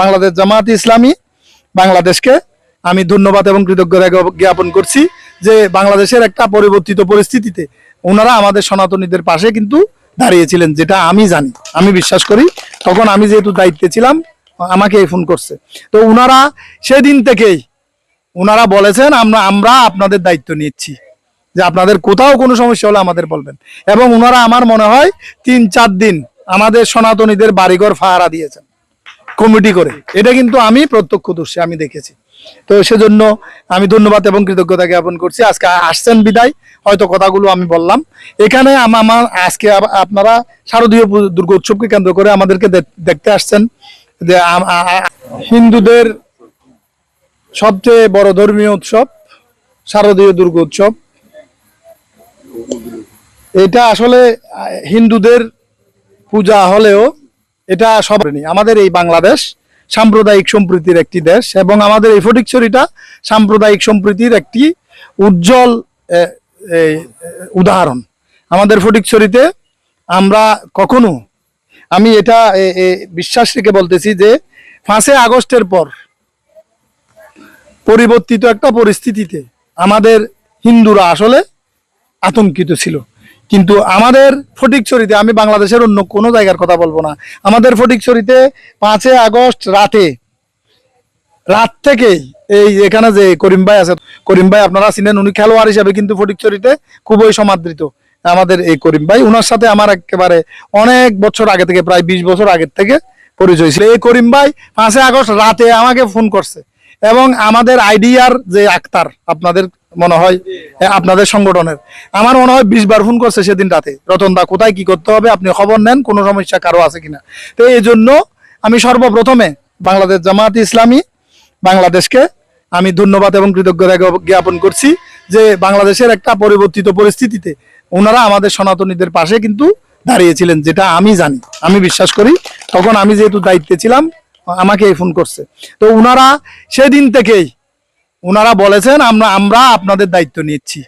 বাংলাদেশ জামাত ইসলামী, বাংলাদেশকে আমি ধন্যবাদ এবং কৃতজ্ঞতা জ্ঞাপন করছি যে বাংলাদেশের একটা পরিবর্তিত পরিস্থিতিতে ওনারা আমাদের সনাতনীদের পাশে কিন্তু দাঁড়িয়েছিলেন, যেটা আমি জানি, আমি বিশ্বাস করি। তখন আমি যেহেতু দায়িত্বে ছিলাম আমাকে ফোন করছে। তো ওনারা সেদিন থেকেই, ওনারা বলেছেন, আমরা আমরা আপনাদের দায়িত্ব নিচ্ছি, যে আপনাদের কোথাও কোনো সমস্যা হলে আমাদের বলবেন। এবং ওনারা আমার মনে হয় তিন চার দিন আমাদের সনাতনীদের বাড়িঘর ফাহারা দিয়েছেন। কমিটি করে। এটা কিন্তু আমি প্রত্যক্ষ প্রত্যক্ষদর্শী, আমি দেখেছি। তো সেজন্য আমি ধন্যবাদ এবং কৃতজ্ঞতা জ্ঞাপন করছি। আজকে আসছেন বিদায়, হয়তো কথাগুলো আমি বললাম। এখানে আমার আজকে আপনারা শারদীয় পু- দুর্গা উৎসবকে কেন্দ্র করে আমাদেরকে দেখতে আসছেন যে হিন্দুদের সবচেয়ে বড় ধর্মীয় উৎসব শারদীয় দুর্গা উৎসব। এটা আসলে হিন্দুদের পূজা হলেও এটা সব নেই। আমাদের এই বাংলাদেশ সাম্প্রদায়িক সম্প্রীতির একটি দেশ এবং আমাদের এই ফটিকছড়িটা সাম্প্রদায়িক সম্প্রীতির একটি উজ্জ্বল উদাহরণ। আমাদের ফটিকছড়িতে আমরা কখনো, আমি এটা বিশ্বাস রেখে বলতেছি যে পাঁচই আগস্টের পর পরিবর্তিত একটা পরিস্থিতিতে আমাদের হিন্দুরা আসলে আতঙ্কিত ছিল। কিন্তু আমাদের ফটিকছড়িতে আমি বাংলাদেশের অন্য কোনো জায়গার কথা বলব না। আমাদের ফটিকছড়িতে পাঁচই আগস্ট রাতে, রাত থেকেই এই এখানে যে করিম ভাই আছে, করিম ভাই আপনারা চিনেন, উনি খেলোয়াড় হিসাবে কিন্তু ফটিকছড়িতে খুবই সমাদৃত। আমাদের এই করিম ভাই ওনার সাথে আমার একেবারে অনেক বছর আগে থেকে, প্রায় বিশ বছর আগের থেকে পরিচয় ছিল। এই করিম ভাই পাঁচই আগস্ট রাতে আমাকে ফোন করছে। এবং আমাদের আইডিয়ার যে আক্তার, আপনাদের মনে হয় আপনাদের সংগঠনের, আমার মনে হয় বিশ বার ফোন করছে সেদিন রাতে রতন দা, কোথায়, কি করতে হবে, আপনি খবর নেন, কোনো সমস্যা কারও আছে কিনা। তো এই জন্য আমি সর্বপ্রথমে বাংলাদেশ জামাত ইসলামী, বাংলাদেশকে আমি ধন্যবাদ এবং কৃতজ্ঞতা জ্ঞাপন করছি যে বাংলাদেশের একটা পরিবর্তিত পরিস্থিতিতে ওনারা আমাদের সনাতনীদের পাশে কিন্তু দাঁড়িয়েছিলেন, যেটা আমি জানি। আমি বিশ্বাস করি, তখন আমি যেহেতু দায়িত্বে ছিলাম আমাকে ফোন করছে। তো ওনারা সেদিন থেকেই ওনারা বলেছেন, আমরা আমরা আপনাদের দায়িত্ব নিচ্ছি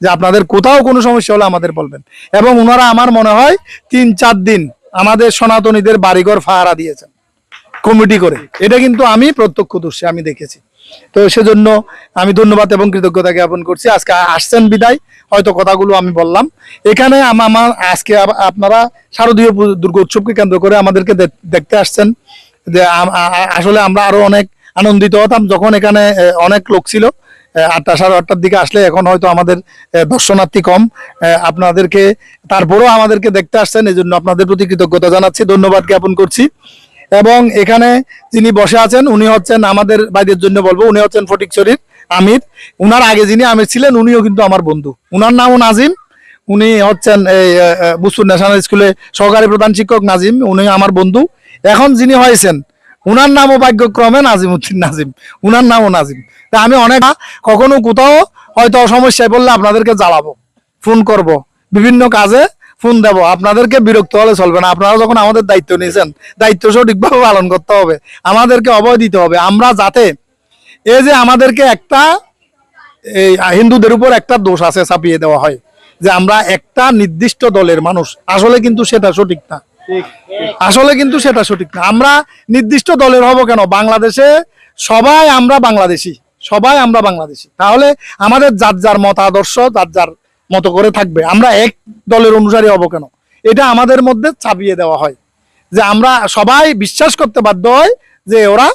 যে আপনাদের কোথাও কোনো সমস্যা হলে আমাদের বলবেন। এবং ওনারা আমার মনে হয় তিন চার দিন আমাদের সনাতনীদের বাড়িঘর ফাহারা দিয়েছেন, কমিটি করে। এটা কিন্তু আমি প্রত্যক্ষ প্রত্যক্ষদর্শী, আমি দেখেছি। তো সেজন্য আমি ধন্যবাদ এবং কৃতজ্ঞতা জ্ঞাপন করছি। আজকে আসছেন বিদায়, হয়তো কথাগুলো আমি বললাম। এখানে আমার আজকে আপনারা শারদীয় পু- দুর্গা উৎসবকে কেন্দ্র করে আমাদেরকে দেখতে আসছেন। যে আসলে আমরা আরও অনেক আনন্দিত হতাম যখন এখানে অনেক লোক ছিল। আটটা সাড়ে আটটার দিকে আসলে এখন হয়তো আমাদের দর্শনার্থী কম। আপনাদেরকে, তারপরেও আমাদেরকে দেখতে আসছেন এই জন্য আপনাদের প্রতি কৃতজ্ঞতা জানাচ্ছি, ধন্যবাদ জ্ঞাপন করছি। এবং এখানে যিনি বসে আছেন, উনি হচ্ছেন আমাদের বাইদের জন্য বলব, উনি হচ্ছেন ফটিক ফটিকচুরির আমির। উনার আগে যিনি আমির ছিলেন, উনিও কিন্তু আমার বন্ধু। উনার নামও নাজিম। উনি হচ্ছেন এই বুসুর ন্যাশনাল স্কুলে সহকারী প্রধান শিক্ষক নাজিম। উনি আমার বন্ধু। এখন যিনি হয়েছেন, উনার নামও ভাগ্যক্রমে নাজিম উদ্দিন নাজিম। উনার নামও নাজিম। তা আমি অনেক কখনো কোথাও হয়তো সমস্যায় পড়লে আপনাদেরকে জ্বালাবো, ফোন করব, বিভিন্ন কাজে ফোন দেবো। আপনাদেরকে বিরক্ত হলে চলবে না। আপনারা যখন আমাদের দায়িত্ব নিয়েছেন, দায়িত্ব সঠিকভাবে পালন করতে হবে, আমাদেরকে অভয় দিতে হবে। আমরা যাতে এই যে আমাদেরকে একটা, এই হিন্দুদের উপর একটা দোষ আছে চাপিয়ে দেওয়া হয়, যে আমরা একটা নির্দিষ্ট দলের মানুষ। আসলে কিন্তু সেটা সঠিক না। আসলে কিন্তু সেটা সঠিক না। আমরা নির্দিষ্ট দলের হব কেন? বাংলাদেশে সবাই আমরা বাংলাদেশি। সবাই আমরা বাংলাদেশি। তাহলে আমাদের যার যার মত আদর্শ, যার যার মতো করে থাকবে, আমরা এক দলের অনুসারী হব কেন? এটা আমাদের মধ্যে চাপিয়ে দেওয়া হয়। যে আমরা সবাই বিশ্বাস করতে বাধ্য হয় যে ওরা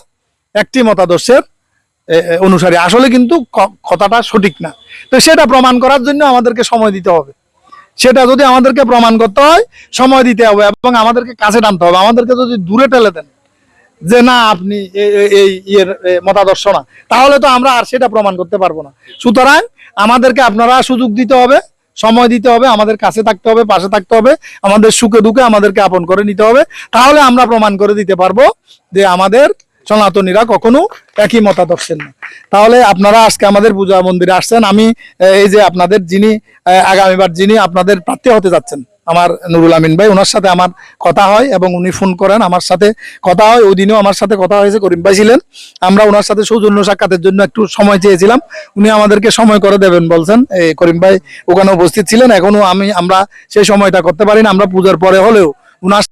একটি মতাদর্শের অনুসারী। আসলে কিন্তু কথাটা সঠিক না। তো সেটা প্রমাণ করার জন্য আমাদেরকে সময় দিতে হবে। সেটা যদি আমাদেরকে প্রমাণ করতে হয়, সময় দিতে হবে এবং আমাদেরকে কাছে টানতে হবে। আমাদেরকে যদি দূরে ঠেলে দেন যে না, আপনি এই ইয়ের মতাদর্শ না, তাহলে তো আমরা আর সেটা প্রমাণ করতে পারব না। সুতরাং আমাদেরকে আপনারা সুযোগ দিতে হবে, সময় দিতে হবে, আমাদের কাছে থাকতে হবে, পাশে থাকতে হবে, আমাদের সুখে দুঃখে আমাদেরকে আপন করে নিতে হবে। তাহলে আমরা প্রমাণ করে দিতে পারব যে আমাদের সনাতনীরা কখনো একই মতাদর্শের না। তাহলে আপনারা আজকে আমাদের পূজা মন্দিরে আসছেন। আমি এই যে আপনাদের যিনি আগামীবার যিনি আপনাদের প্রার্থী হতে যাচ্ছেন, আমার নুরুল আমিন ভাই ওনার সাথে আমার কথা হয় এবং উনি ফোন করেন, আমার সাথে কথা হয়। ওই দিনও আমার সাথে কথা হয়েছে, করিম ভাই ছিলেন। আমরা ওনার সাথে সৌজন্য সাক্ষাতের জন্য একটু সময় চেয়েছিলাম। উনি আমাদেরকে সময় করে দেবেন বলছেন। এই করিম ভাই ওখানে উপস্থিত ছিলেন। এখনও আমি, আমরা সেই সময়টা করতে পারি না। আমরা পূজার পরে হলেও উনার